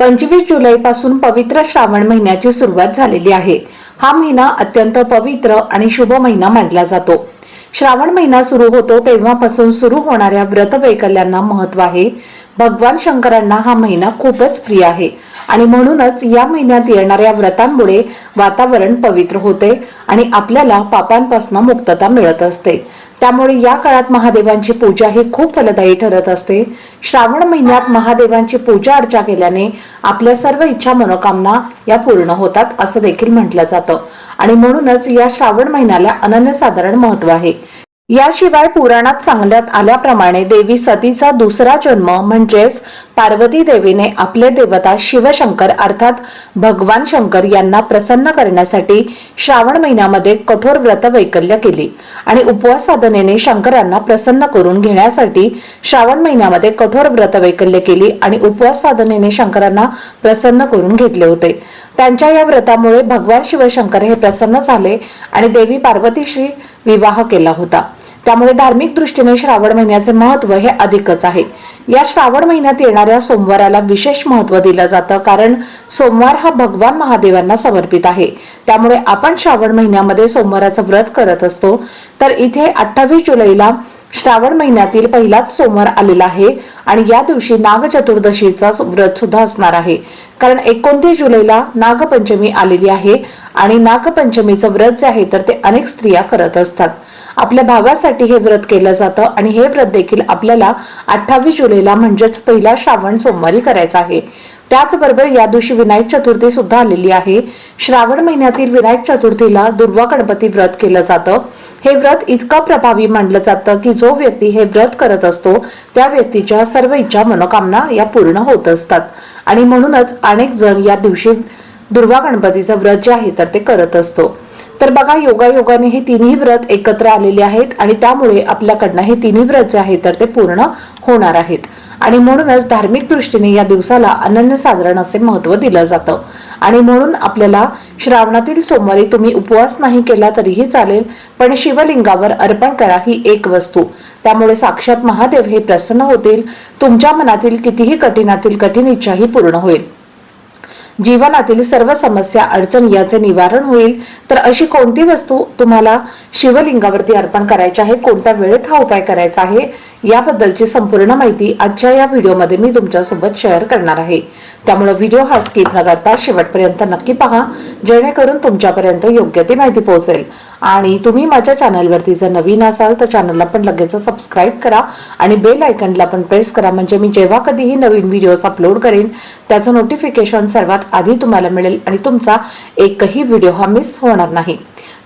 पंचवीस जुलैपासून पवित्र श्रावण महिन्याची सुरुवात झालेली आहे. हा महिना अत्यंत पवित्र आणि शुभ महिना मानला जातो. श्रावण महिना सुरू होतो तेव्हापासून सुरू होणाऱ्या व्रत वैकल्यांना महत्त्व आहे. भगवान शंकरांना हा महिना खूपच प्रिय आहे आणि म्हणूनच या महिन्यात येणाऱ्या व्रतांमुळे वातावरण पवित्र होते आणि आपल्याला पापांपासून मुक्तता मिळत असते. त्यामुळे या काळात महादेवांची पूजा ही खूप फलदायी ठरत असते. श्रावण महिन्यात महादेवांची पूजा अर्चा केल्याने आपल्या सर्व इच्छा मनोकामना या पूर्ण होतात असं देखील म्हटलं जातं. आणि म्हणूनच या श्रावण महिन्याला अनन्यसाधारण महत्त्व आहे. याशिवाय पुराणात सांगण्यात आल्याप्रमाणे देवी सतीचा दुसरा जन्म म्हणजेच पार्वती देवीने आपले देवता शिवशंकर अर्थात भगवान शंकर यांना प्रसन्न करण्यासाठी श्रावण महिन्यामध्ये कठोर व्रत वैकल्य केली आणि उपवास साधनेने शंकरांना प्रसन्न करून घेण्यासाठी श्रावण महिन्यामध्ये कठोर व्रत वैकल्य केली आणि उपवास साधनेने शंकरांना प्रसन्न करून घेतले होते. त्यांच्या या व्रतामुळे भगवान शिवशंकर हे प्रसन्न झाले आणि देवी पार्वतीशी विवाह केला होता. त्यामुळे धार्मिक दृष्टीने श्रावण महिन्याचे महत्त्व हे अधिकच आहे. या श्रावण महिन्यात येणाऱ्या सोमवाराला विशेष महत्त्व दिलं जातं कारण सोमवार हा भगवान महादेवांना समर्पित आहे. त्यामुळे आपण श्रावण महिन्यामध्ये सोमवाराचं व्रत करत असतो. तर इथे अठ्ठावीस जुलैला श्रावण महिन्यातील पहिलाच सोमवार आलेला आहे आणि या दिवशी नाग चतुर्दशीचा व्रत सुद्धा असणार आहे. कारण एकोणतीस जुलैला नागपंचमी आलेली आहे आणि नागपंचमीचं व्रत जे आहे तर ते अनेक स्त्रिया करत असतात. आपल्या भावासाठी हे व्रत केलं जातं आणि हे व्रत देखील आपल्याला अठ्ठावीस जुलैला म्हणजेच पहिला श्रावण सोमवारी करायचा आहे. त्याचबरोबर या दिवशी विनायक चतुर्थी सुद्धा आलेली आहे. श्रावण महिन्यातील विनायक चतुर्थीला दुर्वा गणपती व्रत केलं जातं. हे व्रत इतकं प्रभावी मानलं जातं की जो व्यक्ती हे व्रत करत असतो त्या व्यक्तीच्या सर्व इच्छा मनोकामना या पूर्ण होत असतात. आणि म्हणूनच अनेक जण या दिवशी दुर्वा गणपतीचं व्रत जे आहे तर ते करत असतो. तर बघा योगायोगाने हे तिन्ही व्रत एकत्र आलेले आहेत आणि त्यामुळे आपल्याकडनं हे तिन्ही व्रत जे आहे तर ते पूर्ण होणार आहेत. आणि म्हणूनच धार्मिक दृष्टीने या दिवसाला अनन्यसाधारण असे महत्त्व दिलं जातं. आणि म्हणून आपल्याला श्रावणातील सोमवारी तुम्ही उपवास नाही केला तरीही चालेल पण शिवलिंगावर अर्पण करा ही एक वस्तू. त्यामुळे साक्षात महादेव हे प्रसन्न होतील. तुमच्या मनातील कितीही कठीणातील कठीण इच्छाही पूर्ण होईल. जीवनातील सर्व समस्या अडचण याचे निवारण होईल. तर अशी कोणती वस्तू तुम्हाला शिवलिंगावरती अर्पण करायची आहे? कोणत्या वेळेत हा उपाय करायचा आहे? याबद्दलची संपूर्ण माहिती आजच्या या व्हिडिओमध्ये मी तुमच्यासोबत शेअर करणार आहे. त्यामुळे व्हिडिओ हा स्किप न करता शेवटपर्यंत नक्की पहा. जेणेकरून तुमच्यापर्यंत योग्य ती माहिती पोहोचेल. आणि तुम्ही माझ्या चॅनलवरती जर नवीन असाल तर चॅनलला पण लगेच सबस्क्राईब करा आणि बेल आयकनला पण प्रेस करा. म्हणजे मी जेव्हा कधीही नवीन व्हिडिओज अपलोड करेन त्याचं नोटिफिकेशन सर्वात आधी तुम्हाला मिळेल आणि तुमचा एकही व्हिडिओ हा मिस होणार नाही.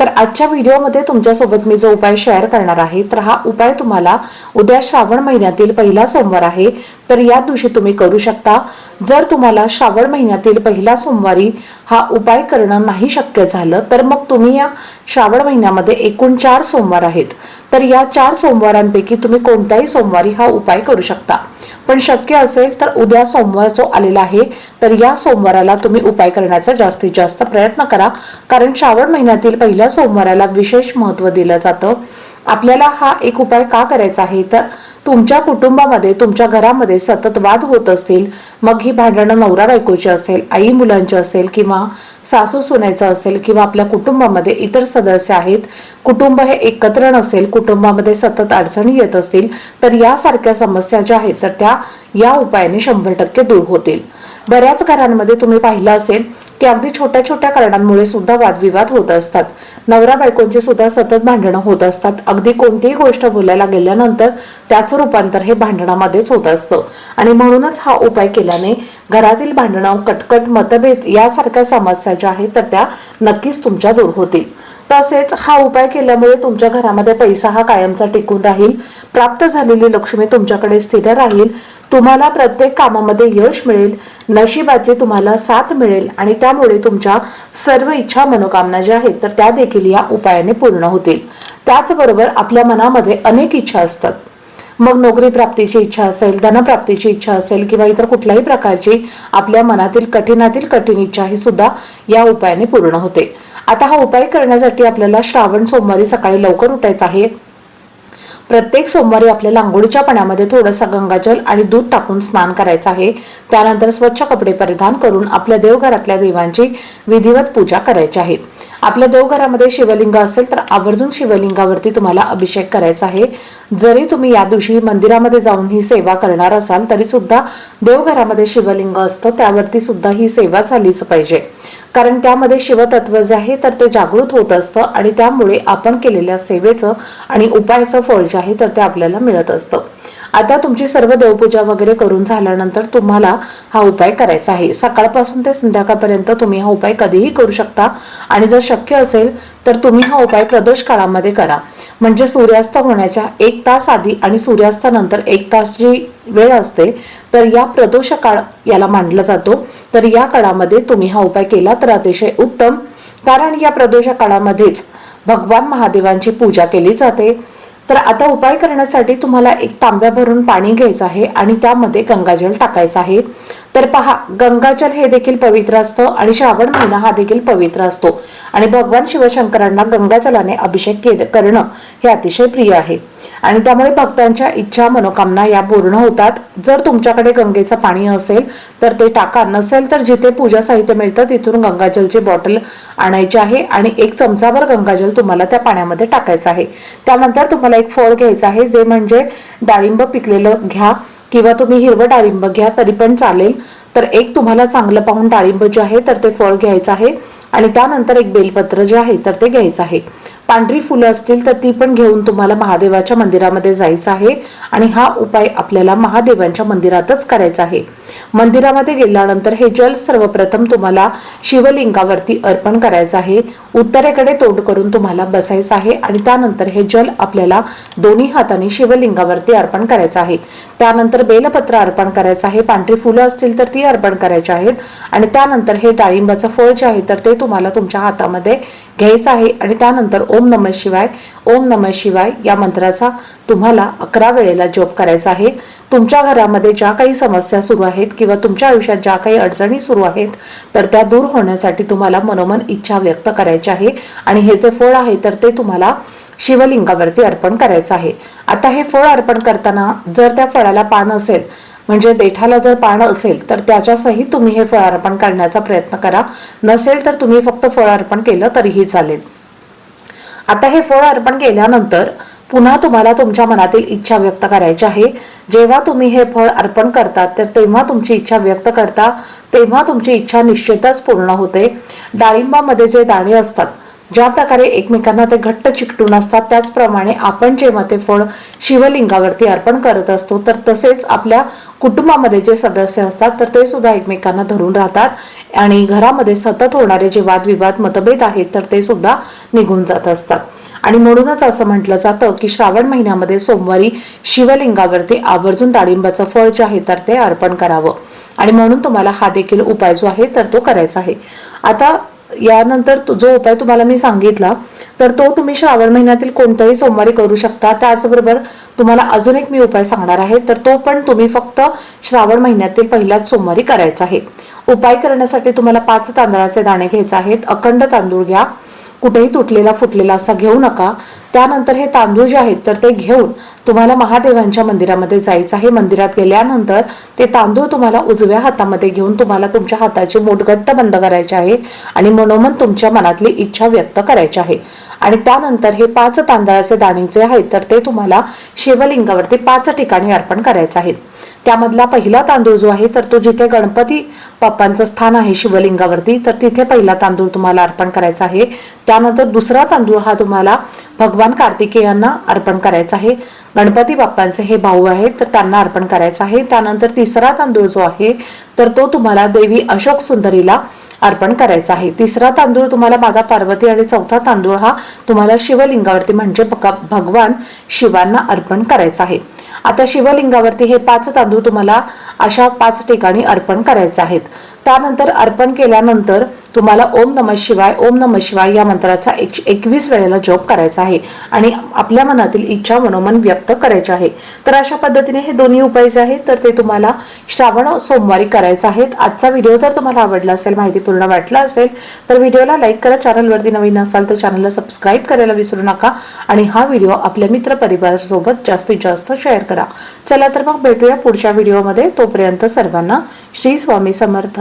तर आजच्या व्हिडिओमध्ये तुमच्यासोबत मी जो उपाय शेअर करणार आहे तर हा उपाय तुम्हाला उद्या श्रावण महिन्यातील पहिला सोमवार आहे. तर या दिवशी तुम्ही करू शकता. जर तुम्हाला श्रावण महिन्यातील पहिला सोमवारी हा उपाय करणं नाही शक्य झालं तर मग तुम्ही या श्रावण महिन्यामध्ये एकूण चार सोमवार आहेत. तर या चार सोमवारांपैकी तुम्ही कोणत्याही सोमवारी हा उपाय करू शकता. पण शक्य असेल तर उद्या सोमवार जो आलेला आहे तर या सोमवाराला तुम्ही उपाय करण्याचा जास्तीत जास्त प्रयत्न करा. कारण श्रावण महिन्यातील पहिल्या सोमवाराला विशेष महत्त्व दिलं जातं. आपल्याला हा एक उपाय का करायचा आहे? तर तुमच्या कुटुंबामध्ये तुमच्या घरामध्ये सतत वाद होत असतील मग ही भांडणं नवरा बायकोची असेल आई मुलांची असेल किंवा सासू सुनेचं असेल किंवा आपल्या कुटुंबामध्ये इतर सदस्य आहेत कुटुंब हे एकत्र नसेल कुटुंबामध्ये सतत अडचणी येत असतील तर यासारख्या समस्या ज्या आहेत तर त्या या उपायाने शंभर टक्के दूर होतील. बऱ्याच घरांमध्ये तुम्ही पाहिलं असेल की अगदी छोट्या छोट्या कारणांमुळे सुद्धा वादविवाद होत असतात. नवरा बायकोंची सुद्धा सतत भांडणं होत असतात. अगदी कोणतीही गोष्ट बोलायला गेल्यानंतर त्याचं रूपांतर हे भांडणामध्येच होत असतं. आणि म्हणूनच हा उपाय केल्याने घरातील भांडणं कटकट मतभेद यासारख्या समस्या ज्या आहेत तर त्या नक्कीच तुमच्या दूर होतील. तसेच हा उपाय केल्यामुळे तुमच्या घरामध्ये पैसा हा कायमचा टिकून राहील. प्राप्त झालेली लक्ष्मी तुमच्याकडे स्थिर राहील. तुम्हाला प्रत्येक कामामध्ये यश मिळेल. नशिबाची तुम्हाला साथ मिळेल. आणि त्यामुळे तुमच्या सर्व इच्छा मनोकामना ज्या आहेत तर त्या देखील या उपायाने पूर्ण होतील. त्याचबरोबर आपल्या मनामध्ये अनेक इच्छा असतात. मग नोकरी प्राप्तीची इच्छा असेल धनप्राप्तीची इच्छा असेल किंवा इतर कुठल्याही प्रकारची आपल्या मनातील कठीणातील कठीण इच्छा ही सुद्धा या उपायाने पूर्ण होते. आता हा उपाय करण्यासाठी आपल्याला श्रावण सोमवारी सकाळी लवकर उठायचं आहे. प्रत्येक सोमवारी आपल्याला आंघोळीच्या पाण्यामध्ये थोडंसं गंगाजल आणि दूध टाकून स्नान करायचं आहे. त्यानंतर स्वच्छ कपडे परिधान करून आपल्या देवघरातल्या देवांची विधिवत पूजा करायची आहे. आपल्या देवघरामध्ये शिवलिंग असेल तर आवर्जून शिवलिंगावरती तुम्हाला अभिषेक करायचा आहे. जरी तुम्ही या दिवशी मंदिरामध्ये जाऊन ही सेवा करणार असाल तरी सुद्धा देवघरामध्ये शिवलिंग असतं त्यावरती सुद्धा ही सेवा झालीच पाहिजे. कारण त्यामध्ये शिवतत्व जे आहे तर ते जागृत होत असतं आणि त्यामुळे आपण केलेल्या सेवेचं आणि उपायाचं फळ जे आहे तर ते आपल्याला मिळत असतं. आता तुमची सर्व देवपूजा वगैरे करून झाल्यानंतर तुम्हाला हा उपाय करायचा आहे. सकाळपासून ते संध्याकाळपर्यंत तुम्ही हा उपाय कधीही करू शकता. आणि जर शक्य असेल तर तुम्ही हा उपाय प्रदोष काळामध्ये करा. म्हणजे सूर्यास्त होण्याच्या एक तास आधी आणि सूर्यास्तानंतर एक तास जी वेळ असते तर या प्रदोष काळ याला मांडला जातो. तर या काळामध्ये तुम्ही हा उपाय केला तर अतिशय उत्तम. कारण या प्रदोष काळामध्येच भगवान महादेवांची पूजा केली जाते. तर आता उपाय करण्यासाठी तुम्हाला एक तांब्या भरून पाणी घ्यायचं आहे आणि त्यामध्ये गंगाजल टाकायचं आहे. तर पहा गंगाजल हे देखील पवित्र असतं आणि श्रावण महिना हा देखील पवित्र असतो. आणि भगवान शिवशंकरांना गंगाजलाने अभिषेक के- करणं हे अतिशय प्रिय आहे. आणि त्यामुळे भक्तांच्या इच्छा मनोकामना या पूर्ण होतात. जर तुमच्याकडे गंगेचं पाणी असेल तर ते टाका. नसेल तर जिथे पूजा साहित्य मिळतं तिथून गंगाजलची बॉटल आणायची आहे आणि एक चमचाभर गंगाजल तुम्हाला त्या पाण्यामध्ये टाकायचं आहे. त्यानंतर तुम्हाला एक फळ घ्यायचं आहे जे म्हणजे डाळिंब पिकलेलं घ्या किंवा तुम्ही हिरवं डाळिंब घ्या तरी पण चालेल. तर एक तुम्हाला चांगलं पाहून डाळिंब जे आहे तर ते फळ घ्यायचं आहे. आणि त्यानंतर एक बेलपत्र जे आहे तर ते घ्यायचं आहे. पांढरी फुलं असतील तर ती पण घेऊन तुम्हाला महादेवाच्या मंदिरामध्ये जायचं आहे. आणि हा उपाय आपल्याला महादेवांच्या मंदिरातच करायचा आहे. मंदिरामध्ये गेल्यानंतर हे जल सर्वप्रथम तुम्हाला शिवलिंगावरती अर्पण करायचं आहे. उत्तरेकडे तोंड करून तुम्हाला बसायचं आहे आणि त्यानंतर हे जल आपल्याला दोन्ही हाताने शिवलिंगावरती अर्पण करायचं आहे. त्यानंतर बेलपत्र अर्पण करायचं आहे. पांढरी फुलं असतील तर ती अर्पण करायची आहेत. आणि त्यानंतर हे डाळिंबाचं फळ जे आहे तर ते तुम्हाला तुमच्या हातामध्ये घ्यायचं आहे. आणि त्यानंतर ओम नम शिवाय ओम नम शिवाय या मंत्राचा तुम्हाला अकरा वेळेला जप करायचा आहे. तुमच्या घरामध्ये ज्या काही समस्या सुरू आहेत किंवा तुमच्या आयुष्यात ज्या काही अडचणी सुरू आहेत तर त्या दूर होण्यासाठी तुम्हाला मनोमन इच्छा व्यक्त करायची आहे. आणि हे जे फळ आहे तर ते तुम्हाला शिवलिंगावरती अर्पण करायचं आहे. आता हे फळ अर्पण करताना जर त्या फळाला पान असेल म्हणजे देठाला जर पान असेल तर त्याच्यासहित तुम्ही हे फळ अर्पण करण्याचा प्रयत्न करा. नसेल तर तुम्ही फक्त फळ अर्पण केलं तरीही चालेल. आता हे फळ अर्पण केल्यानंतर पुन्हा तुम्हाला तुमच्या मनातील इच्छा व्यक्त करायची आहे. जेव्हा तुम्ही हे फळ अर्पण करतात तर तेव्हा तुमची इच्छा व्यक्त करता तेव्हा तुमची इच्छा निश्चितच पूर्ण होते. डाळिंबामध्ये जे दाणे असतात ज्या प्रकारे एकमेकांना ते घट्ट चिकटून असतात त्याचप्रमाणे आपण जेव्हा ते फळ शिवलिंगावरती अर्पण करत असतो तर तसेच आपल्या कुटुंबामध्ये जे सदस्य असतात तर ते सुद्धा एकमेकांना धरून राहतात आणि घरामध्ये सतत होणारे जे वादविवाद मतभेद आहेत तर ते सुद्धा निघून जात असतात. आणि म्हणूनच असं म्हटलं जातं की श्रावण महिन्यामध्ये सोमवारी शिवलिंगावरती आवर्जून डाळिंबाचं फळ जे आहे तर ते अर्पण करावं. आणि म्हणून तुम्हाला हा देखील उपाय जो आहे तर तो करायचा आहे. आता यानंतर तो- जो उपाय तुम्हाला मी सांगितला तर तो तुम्ही श्रावण महिन्यातील कोणत्याही सोमवारी करू शकता. त्याचबरोबर तुम्हाला अजून एक मी उपाय सांगणार आहे तर तो पण तुम्ही फक्त श्रावण महिन्यातील पहिल्याच सोमवारी करायचा आहे. उपाय करण्यासाठी तुम्हाला पाच तांदळाचे दाणे घ्यायचे आहेत अखंड तांदूळ घ्या कुठेही तुटलेला फुटलेला असा घेऊ नका. त्यानंतर हे तांदूळ जे आहेत तर ते घेऊन तुम्हाला महादेवांच्या मंदिरामध्ये जायचं आहे. मंदिरात गेल्यानंतर ते तांदूळ तुम्हाला उजव्या हातामध्ये घेऊन तुम्हाला तुमच्या हाताची मोठगट्ट बंद करायचे आहे आणि मनोमन तुमच्या मनातली इच्छा व्यक्त करायची आहे. आणि त्यानंतर हे पाच तांदळाचे दाणे जे आहेत तर ते तुम्हाला शिवलिंगावरती पाच ठिकाणी अर्पण करायचे आहेत त्यामधला पहिला तांदूळ जो आहे तर तो जिथे गणपती बाप्पांचं स्थान आहे शिवलिंगावरती तर तिथे पहिला तांदूळ तुम्हाला अर्पण करायचा आहे. त्यानंतर दुसरा तांदूळ हा तुम्हाला भगवान कार्तिकेयांना अर्पण करायचा आहे. गणपती बाप्पांचे हे भाऊ आहेत तर त्यांना अर्पण करायचा आहे. त्यानंतर तिसरा तांदूळ जो आहे तर तो तुम्हाला देवी अशोक सुंदरीला अर्पण करायचा आहे. तिसरा तांदूळ तुम्हाला माता पार्वती आणि चौथा तांदूळ हा तुम्हाला शिवलिंगावरती म्हणजे भगवान शिवांना अर्पण करायचा आहे. आता शिवलिंगावरती हे पाच तांदूळ तुम्हाला अशा पाच ठिकाणी अर्पण करायचे आहेत. त्यानंतर अर्पण केल्यानंतर तुम्हाला ओम नम शिवाय ओम नम शिवाय या मंत्राचा एक एकवीस वेळेला जप करायचा आहे आणि आपल्या मनातील इच्छा मनोमन व्यक्त करायचे आहे. तर अशा पद्धतीने हे दोन्ही उपाय जे आहेत तर ते तुम्हाला श्रावण सोमवारी करायचं आहेत. आजचा व्हिडिओ जर तुम्हाला आवडला असेल माहितीपूर्ण वाटला असेल तर व्हिडिओला लाईक करा. चॅनलवरती नवीन असाल तर चॅनलला सबस्क्राईब करायला विसरू नका आणि हा व्हिडिओ आपल्या मित्र परिवारासोबत जास्तीत जास्त शेअर करा. चला तर मग भेटूया पुढच्या व्हिडिओमध्ये. तोपर्यंत सर्वांना श्री स्वामी समर्थ.